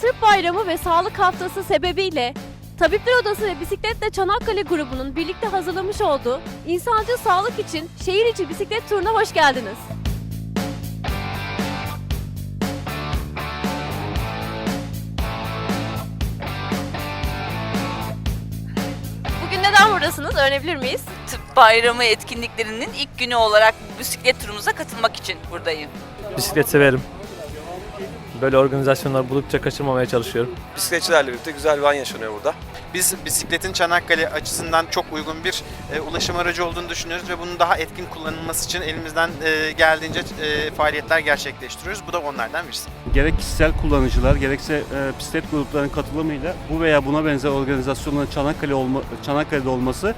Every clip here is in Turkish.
Tıp Bayramı ve Sağlık Haftası sebebiyle Tabipler Odası ve Bisikletle Çanakkale grubunun birlikte hazırlamış olduğu insancıl sağlık için şehir içi bisiklet turuna hoş geldiniz. Bugün neden buradasınız öğrenebilir miyiz? Tıp Bayramı etkinliklerinin ilk günü olarak bisiklet turumuza katılmak için buradayım. Bisiklet severim. Böyle organizasyonlar buldukça kaçırmamaya çalışıyorum. Bisikletçilerle birlikte güzel bir an yaşanıyor burada. Biz bisikletin Çanakkale açısından çok uygun bir e, ulaşım aracı olduğunu düşünüyoruz ve bunun daha etkin kullanılması için elimizden e, geldiğince e, faaliyetler gerçekleştiriyoruz. Bu da onlardan birisi. gerek kişisel kullanıcılar gerekse e, bisiklet gruplarının katılımıyla bu veya buna benzer organizasyonların Çanakkale olma, Çanakkale'de olması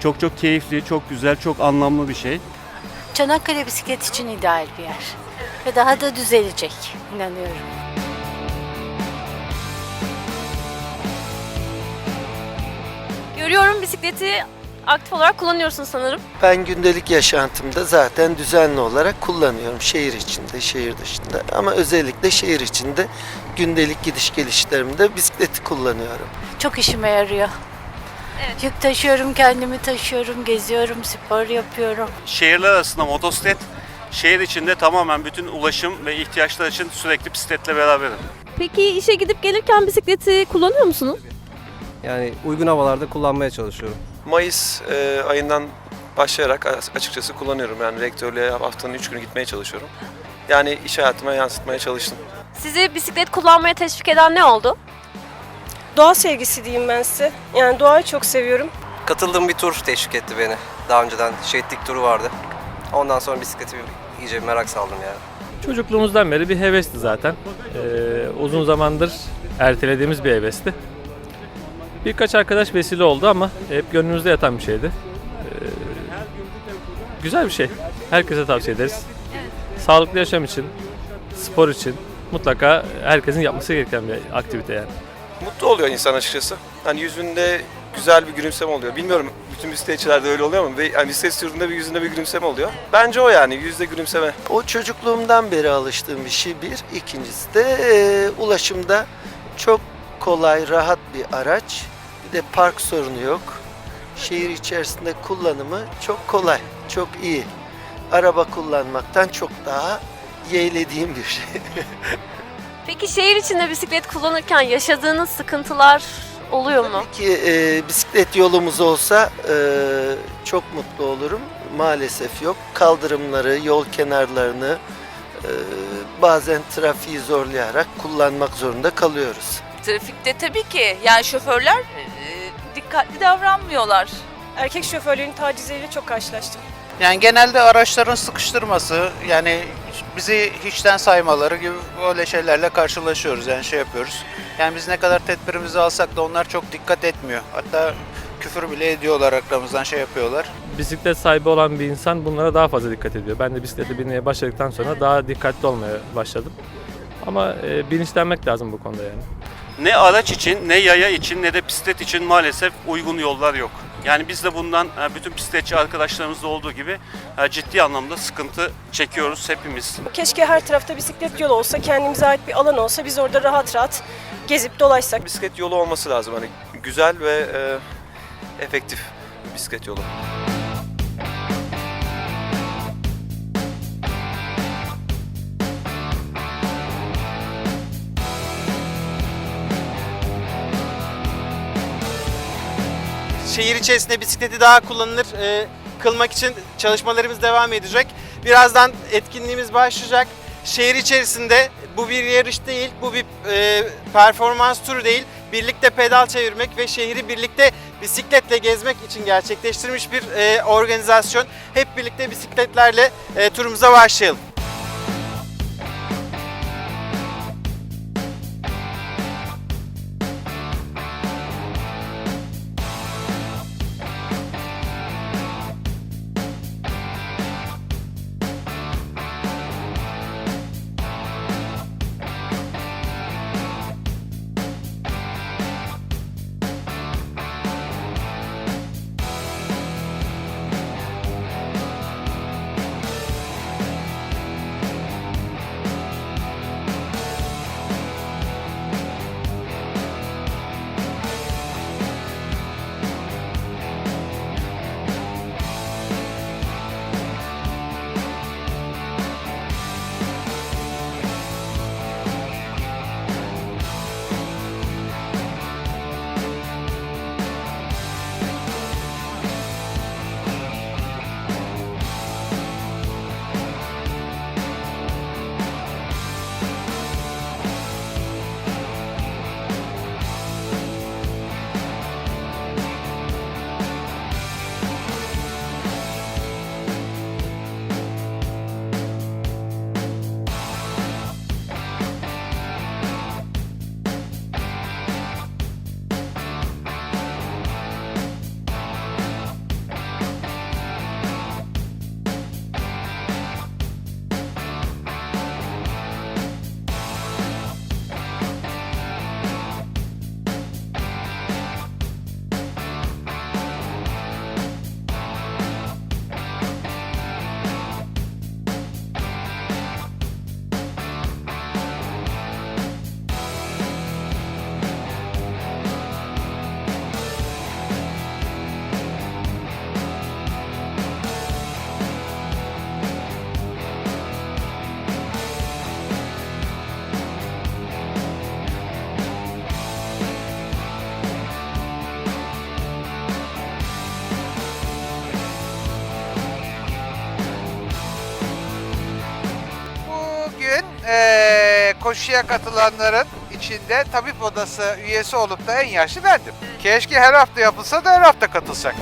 çok çok keyifli, çok güzel, çok anlamlı bir şey. Çanakkale bisiklet için ideal bir yer. Ve daha da düzelecek inanıyorum. Görüyorum bisikleti aktif olarak kullanıyorsunuz sanırım. Ben gündelik yaşantımda zaten düzenli olarak kullanıyorum. Şehir içinde, şehir dışında. Ama özellikle şehir içinde gündelik gidiş gelişlerimde bisikleti kullanıyorum. Çok işime yarıyor. Evet. Yük taşıyorum, kendimi taşıyorum, geziyorum, spor yapıyorum. Şehirler arasında motosiklet, şehir içinde tamamen bütün ulaşım ve ihtiyaçlar için sürekli bisikletle beraberim. Peki işe gidip gelirken bisikleti kullanıyor musunuz? Yani uygun havalarda kullanmaya çalışıyorum. Mayıs e, ayından başlayarak as- açıkçası kullanıyorum. Yani rektörlüğe haftanın 3 günü gitmeye çalışıyorum. Yani iş hayatıma yansıtmaya çalıştım. Sizi bisiklet kullanmaya teşvik eden ne oldu? Doğa sevgisi diyeyim ben size. Yani doğayı çok seviyorum. Katıldığım bir tur teşvik etti beni. Daha önceden şehitlik turu vardı. Ondan sonra bisikleti bir- iyice bir merak saldım yani. Çocukluğumuzdan beri bir hevesti zaten. Ee, uzun zamandır ertelediğimiz bir hevesti. Birkaç arkadaş vesile oldu ama hep gönlümüzde yatan bir şeydi. Ee, güzel bir şey. Herkese tavsiye ederiz. Sağlıklı yaşam için, spor için mutlaka herkesin yapması gereken bir aktivite yani. Mutlu oluyor insan açıkçası. Hani yüzünde güzel bir gülümseme oluyor. Bilmiyorum bütün bisikletçilerde öyle oluyor? Ve yani bisiklet bir yüzünde bir gülümseme oluyor. Bence o yani yüzde gülümseme. O çocukluğumdan beri alıştığım bir şey bir. İkincisi de e, ulaşımda çok kolay, rahat bir araç. Bir de park sorunu yok. Şehir içerisinde kullanımı çok kolay, çok iyi. Araba kullanmaktan çok daha yeğlediğim bir şey. Peki şehir içinde bisiklet kullanırken yaşadığınız sıkıntılar oluyor mu? Tabii ki e, bisiklet yolumuz olsa e, çok mutlu olurum. Maalesef yok. Kaldırımları, yol kenarlarını e, bazen trafiği zorlayarak kullanmak zorunda kalıyoruz. Trafikte tabii ki yani şoförler e, dikkatli davranmıyorlar. Erkek şoförlerin tacizleriyle çok karşılaştım. Yani genelde araçların sıkıştırması, yani bizi hiçten saymaları gibi böyle şeylerle karşılaşıyoruz. Yani şey yapıyoruz. Yani biz ne kadar tedbirimizi alsak da onlar çok dikkat etmiyor. Hatta küfür bile ediyorlar arkamızdan şey yapıyorlar. Bisiklet sahibi olan bir insan bunlara daha fazla dikkat ediyor. Ben de bisiklete binmeye başladıktan sonra daha dikkatli olmaya başladım. Ama e, bilinçlenmek lazım bu konuda yani. Ne araç için, ne yaya için, ne de bisiklet için maalesef uygun yollar yok. Yani biz de bundan e, bütün bisikletçi arkadaşlarımızda olduğu gibi e, ciddi anlamda sıkıntı çekiyoruz hepimiz. Keşke her tarafta bisiklet yolu olsa, kendimize ait bir alan olsa biz orada rahat rahat gezip dolaşsak. Bisiklet yolu olması lazım. Hani güzel ve e, efektif bisiklet yolu. Şehir içerisinde bisikleti daha kullanılır e, kılmak için çalışmalarımız devam edecek. Birazdan etkinliğimiz başlayacak. Şehir içerisinde bu bir yarış değil, bu bir e, performans turu değil. Birlikte pedal çevirmek ve şehri birlikte bisikletle gezmek için gerçekleştirilmiş bir e, organizasyon. Hep birlikte bisikletlerle e, turumuza başlayalım. Koşuya katılanların içinde tabip odası üyesi olup da en yaşlı bendim. Keşke her hafta yapılsa da her hafta katılsak.